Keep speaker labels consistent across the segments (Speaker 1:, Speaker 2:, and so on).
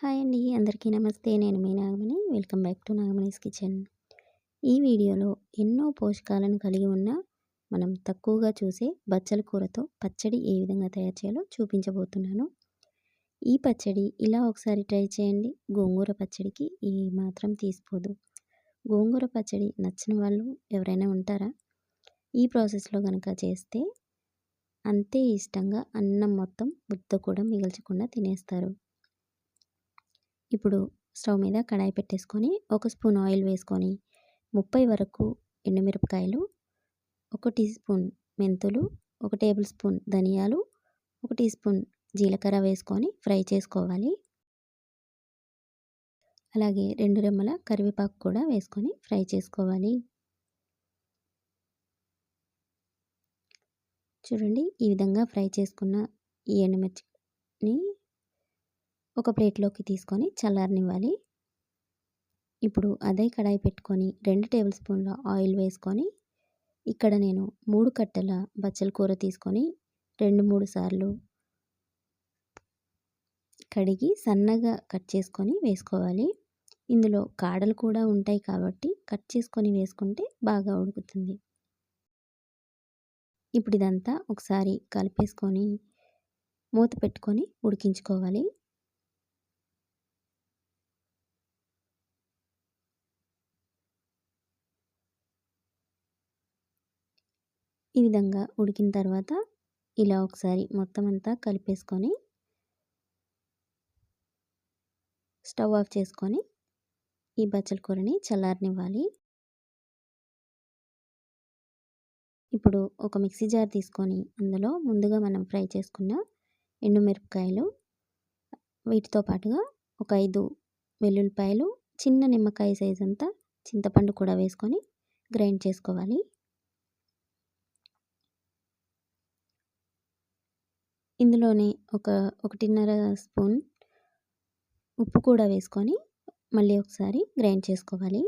Speaker 1: Hi అండి అందరికీ నమస్తే. నేను మీ Nagamani. Welcome back to Nagamani's kitchen. ఈ వీడియోలో ఎన్నో పోషకాలను కలిగి ఉన్న మనం తక్కువగా చూసే బచ్చల కూరతో పచ్చడి ఏ విధంగా తయారు చేయాలో చూపించబోతున్నాను. ఈ పచ్చడి ఇలా ఒకసారి ట్రై చేయండి. గోంగూర పచ్చడికి ఏ మాత్రం తీసిపోదు. గోంగూర పచ్చడి నచ్చిన వాళ్ళు ఎవరైనా ఉంటారా? ఈ ప్రాసెస్లో కనుక చేస్తే అంతే ఇష్టంగా అన్నం మొత్తం ముద్ద కూడా మిగల్చకుండా తినేస్తారు. ఇప్పుడు స్టవ్ మీద కడాయి పెట్టేసుకొని ఒక స్పూన్ ఆయిల్ వేసుకొని ముప్పై వరకు ఎండుమిరపకాయలు ఒక టీ స్పూన్ మెంతులు ఒక టేబుల్ స్పూన్ ధనియాలు ఒక టీ స్పూన్ జీలకర్ర వేసుకొని ఫ్రై చేసుకోవాలి. అలాగే రెండు రెమ్మల కరివేపాకు కూడా వేసుకొని ఫ్రై చేసుకోవాలి. చూడండి ఈ విధంగా ఫ్రై చేసుకున్న ఈ ఎండుమిర్చిని ఒక ప్లేట్లోకి తీసుకొని చల్లారనివ్వాలి. ఇప్పుడు అదే కడాయి పెట్టుకొని రెండు టేబుల్ స్పూన్ల ఆయిల్ వేసుకొని ఇక్కడ నేను మూడు కట్టెల బచ్చల కూర తీసుకొని రెండు మూడు సార్లు కడిగి సన్నగా కట్ చేసుకొని వేసుకోవాలి. ఇందులో కాడలు కూడా ఉంటాయి కాబట్టి కట్ చేసుకొని వేసుకుంటే బాగా ఉడుకుతుంది. ఇప్పుడు ఇదంతా ఒకసారి కలిపేసుకొని మూత పెట్టుకొని ఉడికించుకోవాలి. ఈ విధంగా ఉడికిన తర్వాత ఇలా ఒకసారి మొత్తం అంతా కలిపేసుకొని స్టవ్ ఆఫ్ చేసుకొని ఈ బచ్చల కూరని చల్లారనివ్వాలి. ఇప్పుడు ఒక మిక్సీ జార్ తీసుకొని అందులో ముందుగా మనం ఫ్రై చేసుకున్న ఎండుమిరపకాయలు వీటితో పాటుగా ఒక ఐదు వెల్లుల్లిపాయలు చిన్న నిమ్మకాయ సైజ్ అంతా చింతపండు కూడా వేసుకొని గ్రైండ్ చేసుకోవాలి. ఇందులోనే ఒక ఒకటిన్నర స్పూన్ ఉప్పు కూడా వేసుకొని మళ్ళీ ఒకసారి గ్రైండ్ చేసుకోవాలి.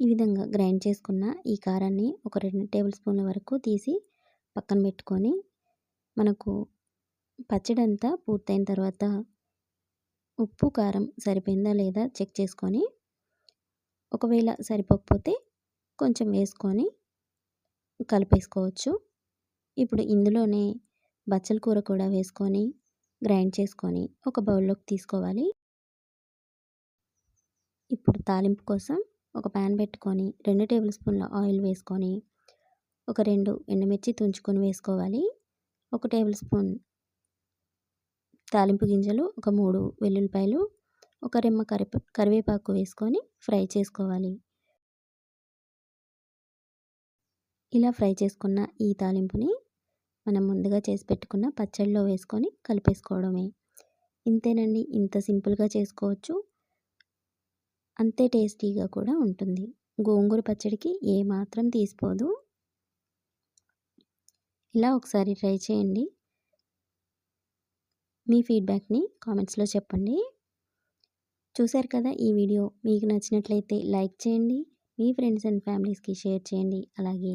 Speaker 1: ఈ విధంగా గ్రైండ్ చేసుకున్న ఈ కారాన్ని ఒక రెండు టేబుల్ స్పూన్ల వరకు తీసి పక్కన పెట్టుకొని మనకు పచ్చడి అంతా పూర్తయిన తర్వాత ఉప్పు కారం సరిపోయిందా లేదా చెక్ చేసుకొని ఒకవేళ సరిపోకపోతే కొంచెం వేసుకొని కలిపేసుకోవచ్చు. ఇప్పుడు ఇందులోనే బచ్చల కూర కూడా వేసుకొని గ్రైండ్ చేసుకొని ఒక బౌల్లోకి తీసుకోవాలి. ఇప్పుడు తాలింపు కోసం ఒక ప్యాన్ పెట్టుకొని రెండు టేబుల్ స్పూన్ల ఆయిల్ వేసుకొని ఒక రెండు ఎండుమిర్చి తుంచుకొని వేసుకోవాలి. ఒక టేబుల్ స్పూన్ తాలింపు గింజలు ఒక మూడు వెల్లుల్లిపాయలు ఒక రెమ్మ కరివే కరివేపాకు వేసుకొని ఫ్రై చేసుకోవాలి. ఇలా ఫ్రై చేసుకున్న ఈ తాలింపుని మనం ముందుగా చేసి పెట్టుకున్న పచ్చడిలో వేసుకొని కలిపేసుకోవడమే. ఇంతేనండి ఇంత సింపుల్గా చేసుకోవచ్చు. అంతే టేస్టీగా కూడా ఉంటుంది. గోంగూర పచ్చడికి ఏ మాత్రం తీసిపోదు. ఇలా ఒకసారి ట్రై చేయండి. మీ ఫీడ్బ్యాక్ని కామెంట్స్లో చెప్పండి. చూశారు కదా ఈ వీడియో? మీకు నచ్చినట్లయితే లైక్ చేయండి. మీ ఫ్రెండ్స్ అండ్ ఫ్యామిలీస్కి షేర్ చేయండి. అలాగే